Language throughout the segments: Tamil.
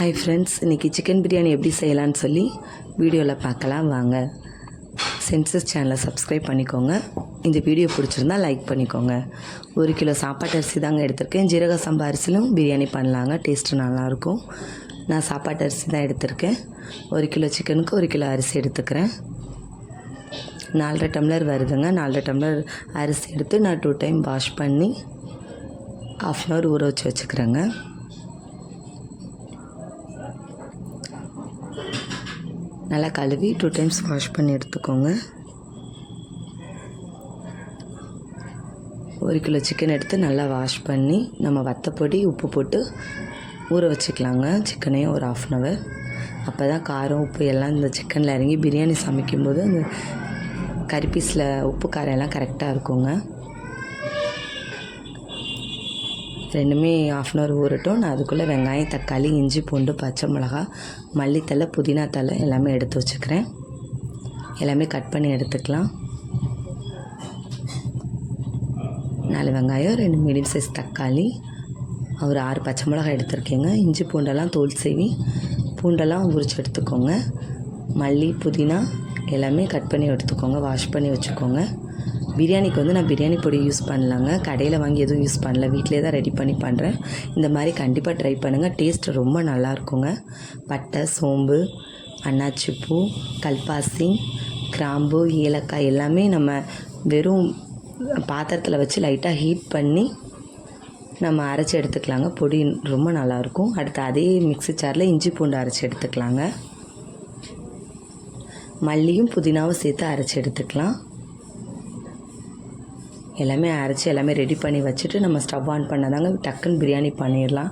ஹாய் ஃப்ரெண்ட்ஸ் இன்றைக்கி சிக்கன் பிரியாணி எப்படி செய்யலான்னு சொல்லி வீடியோவில் பார்க்கலாம் வாங்க. சென்சஸ் சேனலை சப்ஸ்கிரைப் பண்ணிக்கோங்க. இந்த வீடியோ பிடிச்சிருந்தா லைக் பண்ணிக்கோங்க. ஒரு கிலோ சாப்பாட்டு அரிசி தாங்க எடுத்திருக்கேன். ஜீரக சம்பா அரிசிலும் பிரியாணி பண்ணலாங்க. டேஸ்ட்டு நல்லாயிருக்கும். நான் சாப்பாட்டு அரிசி தான் எடுத்திருக்கேன். ஒரு கிலோ சிக்கனுக்கு ஒரு கிலோ அரிசி எடுத்துக்கிறேன். நாலரை டம்ளர் வருதுங்க. நாலரை டம்ளர் அரிசி எடுத்து நான் டூ டைம் வாஷ் பண்ணி ஆஃப் அன் ஹவர் ஊற வச்சு வச்சுக்கிறேங்க. நல்லா கழுவி டூ டைம்ஸ் வாஷ் பண்ணி எடுத்துக்கோங்க. ஒரு கிலோ சிக்கன் எடுத்து நல்லா வாஷ் பண்ணி நம்ம வத்தப்பொடி உப்பு போட்டு ஊற வச்சுக்கலாங்க. சிக்கனையும் ஒரு ஆஃப் அன் ஹவர் அப்போ தான் காரம் உப்பு எல்லாம் இந்த சிக்கனில் இறங்கி பிரியாணி சமைக்கும்போது அந்த கறி பீஸில் உப்பு காரம் எல்லாம் கரெக்டாக இருக்குங்க. ரெண்டுமே ஆஃப் அன் ஹவர் ஊறட்டும். நான் அதுக்குள்ளே வெங்காயம் தக்காளி இஞ்சி பூண்டு பச்சை மிளகா மல்லித்தலை புதினா தலை எல்லாமே எடுத்து வச்சுக்கிறேன். எல்லாமே கட் பண்ணி எடுத்துக்கலாம். நாலு வெங்காயம் ரெண்டு மீடியம் சைஸ் தக்காளி ஒரு ஆறு பச்சை மிளகாய் எடுத்திருக்கேங்க. இஞ்சி பூண்டெல்லாம் தோல் சீவி பூண்டெல்லாம் உரிச்சு எடுத்துக்கோங்க. மல்லி புதினா எல்லாமே கட் பண்ணி எடுத்துக்கோங்க. வாஷ் பண்ணி வச்சுக்கோங்க. பிரியாணிக்கு வந்து நான் பிரியாணி பொடி யூஸ் பண்ணலாங்க. கடையில் வாங்கி எதுவும் யூஸ் பண்ணல. வீட்டிலே தான் ரெடி பண்ணி பண்ணுறேன் இந்த மாதிரி கண்டிப்பாக ட்ரை பண்ணுங்கள் டேஸ்ட் ரொம்ப நல்லாயிருக்குங்க பட்டை சோம்பு அன்னாச்சிப்பூ கல்பாசி கிராம்பு ஏலக்காய் எல்லாமே நம்ம வெறும் பாத்திரத்தில் வச்சு லைட்டாக ஹீட் பண்ணி நம்ம அரைச்சி எடுத்துக்கலாங்க. பொடி ரொம்ப நல்லாயிருக்கும் அடுத்து அதே மிக்ஸி சாரில் இஞ்சி பூண்டு அரைச்சி எடுத்துக்கலாங்க. மல்லியும் புதினாவும் சேர்த்து அரைச்சி எடுத்துக்கலாம். எல்லாமே அரைச்சி எல்லாமே ரெடி பண்ணி வச்சுட்டு நம்ம ஸ்டவ் ஆன் பண்ணாதாங்க டக்குன்னு பிரியாணி பண்ணிடலாம்.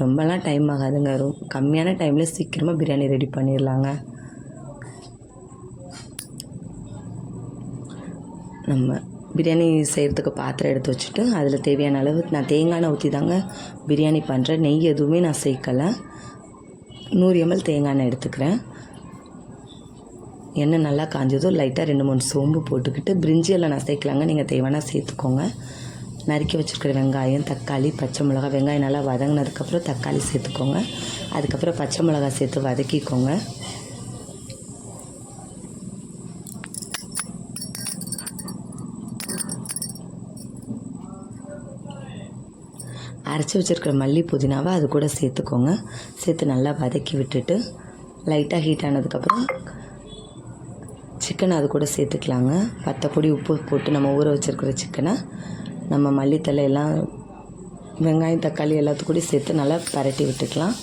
ரொம்பலாம் டைம் ஆகாதுங்க. ரொம்ப கம்மியான டைமில் சீக்கிரமாக பிரியாணி ரெடி பண்ணிடலாங்க. நம்ம பிரியாணி செய்கிறதுக்கு பாத்திரம் எடுத்து வச்சுட்டு அதில் தேவையான அளவு நான் தேங்காய் எண்ணெய் ஊற்றி தாங்க பிரியாணி பண்ணுறேன் நெய் எதுவுமே நான் சேர்க்கலை. நூறு எம்எல் தேங்காய் எண்ணெய் எடுத்துக்கிறேன். எண்ணெய் நல்லா காஞ்சதோ லைட்டாக ரெண்டு மூணு சோம்பு போட்டுக்கிட்டு பிரிஞ்சியெல்லாம் நான் சேர்க்கலாங்க. நீங்கள் தேவைன்னா சேர்த்துக்கோங்க. நறுக்கி வச்சுருக்கிற வெங்காயம் தக்காளி பச்சை மிளகா வெங்காயம் நல்லா வதங்கினதுக்கப்புறம் தக்காளி சேர்த்துக்கோங்க. அதுக்கப்புறம் பச்சை மிளகா சேர்த்து வதக்கிக்கோங்க. அரைச்சி வச்சுருக்கிற மல்லி புதினாவை அது கூட சேர்த்துக்கோங்க. சேர்த்து நல்லா வதக்கி விட்டுட்டு லைட்டாக ஹீட் ஆனதுக்கப்புறம் சிக்கனை அது கூட சேர்த்துக்கலாங்க. பத்தப்பொடி உப்பு போட்டு நம்ம ஊற வச்சுருக்கிற சிக்கனை நம்ம மல்லித்தலை எல்லாம் வெங்காயம் தக்காளி எல்லாத்துக்கூடயும் சேர்த்து நல்லா பரட்டி விட்டுக்கலாம்.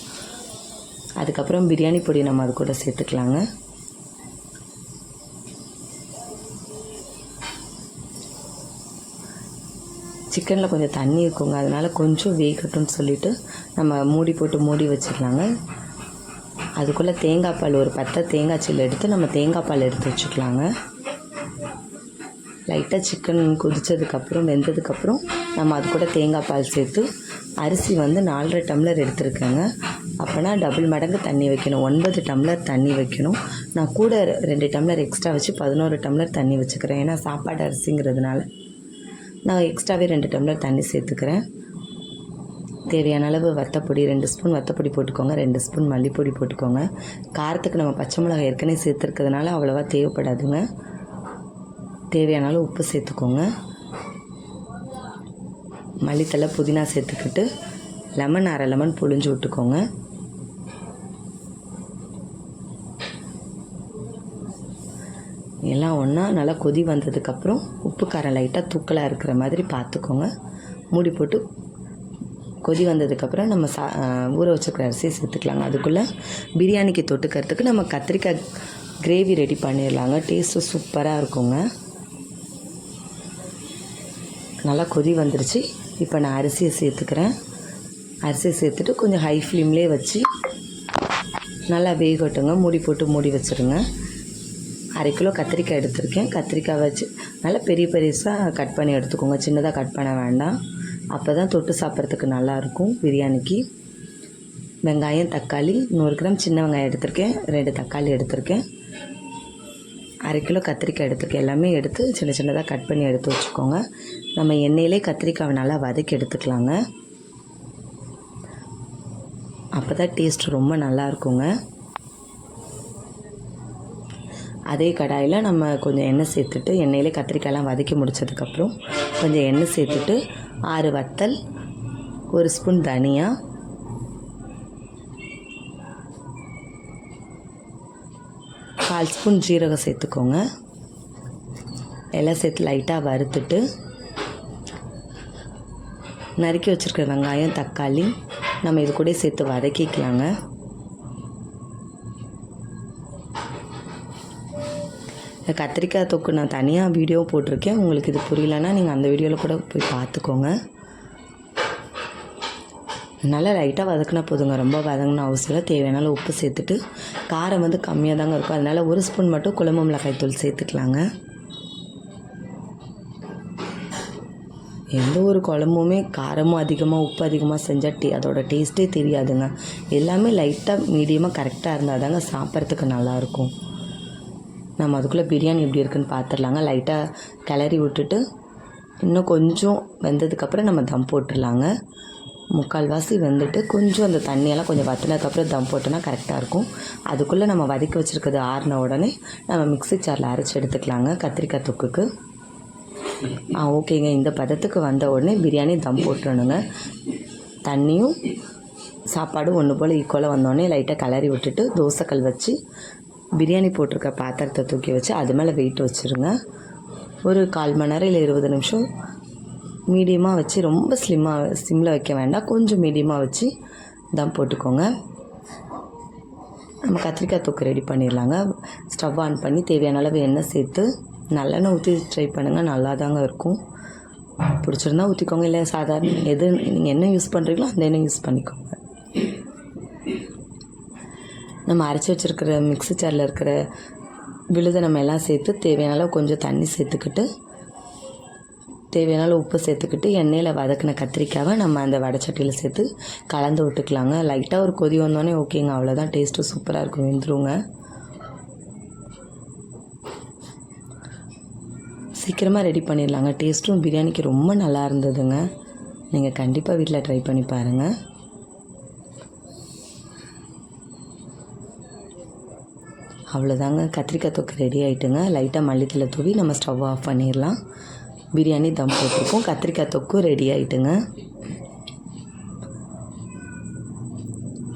அதுக்கப்புறம் பிரியாணி பொடி நம்ம அது கூட சேர்த்துக்கலாங்க. சிக்கனில் கொஞ்சம் தண்ணி இருக்குங்க. அதனால் கொஞ்சம் வேகட்டும்னு சொல்லிவிட்டு நம்ம மூடி போட்டு மூடி வச்சுக்கலாங்க. அதுக்குள்ளே தேங்காய் பால் ஒரு பத்தை தேங்காய் சில்லு எடுத்து நம்ம தேங்காய் பால் எடுத்து வச்சுக்கலாங்க. லைட்டாக சிக்கன் கொதித்ததுக்கப்புறம் வெந்ததுக்கப்புறம் நம்ம அது கூட தேங்காய் பால் சேர்த்து அரிசி வந்து நாலரை டம்ளர் எடுத்துருக்கேங்க. அப்போனா டபுள் மடங்கு தண்ணி வைக்கணும். ஒன்பது டம்ளர் தண்ணி வைக்கணும். நான் கூட ரெண்டு டம்ளர் எக்ஸ்ட்ரா வச்சு பதினோரு டம்ளர் தண்ணி வச்சுக்கிறேன். ஏன்னா சாப்பாடு அரிசிங்கிறதுனால நான் எக்ஸ்ட்ராவே ரெண்டு டம்ளர் தண்ணி சேர்த்துக்கிறேன். தேவையான அளவு வத்தப்பொடி ரெண்டு ஸ்பூன் வத்தப்பொடி போட்டுக்கோங்க ரெண்டு ஸ்பூன் மல்லிப்பொடி போட்டுக்கோங்க. காரத்துக்கு நம்ம பச்சை மிளகாய் ஏற்கனவே சேர்த்துருக்கிறதுனால அவ்வளோவா தேவைப்படாதுங்க. தேவையான அளவு உப்பு சேர்த்துக்கோங்க. மல்லித்தலை புதினா சேர்த்துக்கிட்டு லெமன் அரை லெமன் புழிஞ்சு விட்டுக்கோங்க. எல்லாம் ஒன்றா நல்லா கொதி வந்ததுக்கப்புறம் உப்பு காரம் லைட்டாக தூக்கலாக இருக்கிற மாதிரி பார்த்துக்கோங்க. மூடி போட்டு கொதி வந்ததுக்கப்புறம் நம்ம சா ஊற வச்சிருக்கிற அரிசியை சேர்த்துக்கலாங்க. அதுக்குள்ளே பிரியாணிக்கு தொட்டுக்கிறதுக்கு நம்ம கத்திரிக்காய் கிரேவி ரெடி பண்ணிடலாங்க. டேஸ்ட்டு சூப்பராக இருக்குங்க. நல்லா கொதி வந்துருச்சு. இப்போ நான் அரிசியை சேர்த்துக்கிறேன். அரிசியை சேர்த்துட்டு கொஞ்சம் ஹை ஃப்ளேம்லேயே வச்சு நல்லா வேகட்டுங்க. மூடி போட்டு மூடி வச்சுருங்க. அரை கிலோ கத்திரிக்காய் எடுத்திருக்கேன். கத்திரிக்காய் வச்சு நல்லா பெரிய பெருசாக கட் பண்ணி எடுத்துக்கோங்க. சின்னதாக கட் பண்ண வேண்டாம். அப்போ தான் தொட்டு சாப்பிட்றதுக்கு நல்லாயிருக்கும் பிரியாணிக்கு. வெங்காயம் தக்காளி நூறு கிராம் சின்ன வெங்காயம் எடுத்திருக்கேன். ரெண்டு தக்காளி எடுத்திருக்கேன். அரை கிலோ கத்திரிக்காய் எடுத்துருக்கேன். எல்லாமே எடுத்து சின்ன சின்னதாக கட் பண்ணி எடுத்து வச்சுக்கோங்க. நம்ம எண்ணெயிலே கத்திரிக்காவை நல்லா வதக்கி எடுத்துக்கலாங்க. அப்போ தான் டேஸ்ட் ரொம்ப நல்லா இருக்குங்க. அதே கடாயில் நம்ம கொஞ்சம் எண்ணெய் சேர்த்துட்டு எண்ணெயிலே கத்திரிக்காயெல்லாம் வதக்கி முடிச்சதுக்கப்புறம் கொஞ்சம் எண்ணெய் சேர்த்துட்டு ஆறு வத்தல் ஒரு ஸ்பூன் தனியா. கால் ஸ்பூன் ஜீரகம் சேர்த்துக்கோங்க. எல்லாம் சேர்த்து லைட்டாக வறுத்துட்டு நறுக்கி வச்சுருக்க வெங்காயம் தக்காளி நம்ம இது கூட சேர்த்து வதக்கிக்கலாங்க. இந்த கத்திரிக்காய் தொக்கு நான் தனியாக வீடியோ போட்டிருக்கேன். உங்களுக்கு இது புரியலன்னா நீங்கள் அந்த வீடியோவில் கூட போய் பார்த்துக்கோங்க. நல்லா லைட்டாக வதக்கினா போதுங்க. ரொம்ப வதங்கின அவசியம் இல்லை. தேவையான உப்பு சேர்த்துட்டு காரம் வந்து கம்மியாக தாங்க இருக்கும். அதனால் ஒரு ஸ்பூன் மட்டும் குழம்பு மிளகாய் தூள் சேர்த்துக்கலாங்க. எந்த ஒரு குழம்புமே காரமும் அதிகமாக உப்பு அதிகமாக செஞ்சால் டே அதோட டேஸ்ட்டே தெரியாதுங்க. எல்லாமே லைட்டாக மீடியமாக கரெக்டாக இருந்தால் தாங்க சாப்பிட்றதுக்கு நல்லாயிருக்கும் நம்ம அதுக்குள்ளே பிரியாணி எப்படி இருக்குன்னு பார்த்துடலாங்க லைட்டாக கிளறி விட்டுட்டு இன்னும் கொஞ்சம் வெந்ததுக்கப்புறம் நம்ம தம் போட்டுடலாங்க. முக்கால்வாசி வெந்துட்டு கொஞ்சம் அந்த தண்ணியெல்லாம் கொஞ்சம் வத்தினதுக்கப்புறம் தம் போட்டோன்னா கரெக்டாக இருக்கும். அதுக்குள்ளே நம்ம வதக்கி வச்சுருக்கிறது ஆறின உடனே நம்ம மிக்ஸி சாரில் அரைச்சி எடுத்துக்கலாங்க கத்திரிக்காய் தொக்குக்கு. ஆ ஓகேங்க. இந்த பதத்துக்கு வந்த உடனே பிரியாணி தம் போட்டுறணுங்க தண்ணியும் சாப்பாடும் ஒன்று போல் ஈக்குவலாக வந்தோடனே லைட்டாக கிளறி விட்டுட்டு தோசைக்கல் வச்சு பிரியாணி போட்டிருக்க பாத்திரத்தை தூக்கி வச்சு அது மேலே வெயிட் வச்சுருங்க. ஒரு கால் மணி நேரம் இல்லை இருபது நிமிஷம் மீடியமாக வச்சு ரொம்ப ஸ்லிம்மாக ஸ்லிம்மில் வைக்க வேண்டாம். கொஞ்சம் மீடியமாக வச்சு தம் போட்டுக்கோங்க. நம்ம கத்திரிக்காய் தொக்கு ரெடி பண்ணிடலாங்க. ஸ்டவ் ஆன் பண்ணி தேவையான அளவு எண்ணெய் சேர்த்து நல்லெண்ணெய் ஊற்றி ட்ரை பண்ணுங்கள் நல்லா தாங்க இருக்கும். பிடிச்சிருந்தா ஊற்றிக்கோங்க இல்லை சாதாரண எது நீங்கள் என்ன யூஸ் பண்ணுறீங்களோ அந்த எண்ணெய் யூஸ் பண்ணிக்கோங்க. நம்ம அரைச்சி வச்சுருக்கிற மிக்ஸி ஜாரில் இருக்கிற விழுதை நம்ம எல்லாம் சேர்த்து தேவையான அளவு கொஞ்சம் தண்ணி சேர்த்துக்கிட்டு தேவையான அளவு உப்பு சேர்த்துக்கிட்டு எண்ணெயில் வதக்கின கத்திரிக்காவை நம்ம அந்த வடைச்சட்டியில் சேர்த்து கலந்து விட்டுக்கலாங்க. லைட்டாக ஒரு கொதி வந்தோடனே ஓகேங்க அவ்வளோதான் டேஸ்ட்டு சூப்பராக இருக்கும். வெந்துருங்க. சீக்கிரமாக ரெடி பண்ணிடலாங்க. டேஸ்ட்டும் பிரியாணிக்கு ரொம்ப நல்லா இருந்ததுங்க. நீங்கள் கண்டிப்பாக வீட்டில் ட்ரை பண்ணி பாருங்கள் அவ்வளோதாங்க கத்திரிக்காய் தொக்கு ரெடி ஆகிட்டுங்க லைட்டாக மல்லித்தலை தூவி நம்ம ஸ்டவ் ஆஃப் பண்ணிடலாம் பிரியாணி தம் போட்டிருக்கோம். கத்திரிக்காய் தொக்கும் ரெடி ஆகிட்டுங்க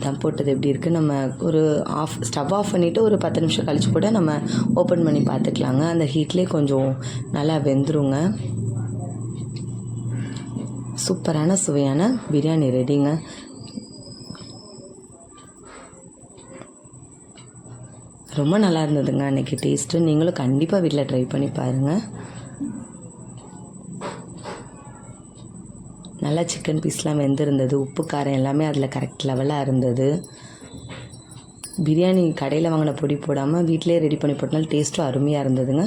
தம் போட்டது எப்படி இருக்குது நம்ம ஒரு ஆஃப் ஸ்டவ் ஆஃப் பண்ணிவிட்டு ஒரு பத்து நிமிஷம் கழிச்சு கூட நம்ம ஓப்பன் பண்ணி பார்த்துக்கலாங்க. அந்த ஹீட்லேயே கொஞ்சம் நல்லா வெந்துருங்க. சூப்பரான சுவையான பிரியாணி ரெடிங்க ரொம்ப நல்லா இருந்ததுங்க அன்றைக்கி டேஸ்ட்டு நீங்களும் கண்டிப்பாக வீட்டில் ட்ரை பண்ணி பாருங்கள் நல்லா சிக்கன் பீஸ்லாம் வெந்திருந்தது. உப்பு காரம் எல்லாமே அதில் கரெக்ட் லெவலாக இருந்தது. பிரியாணி கடையில் வாங்கின பொடி போடாமல் வீட்டிலே ரெடி பண்ணி போட்டனால டேஸ்ட்டும் அருமையாக இருந்ததுங்க.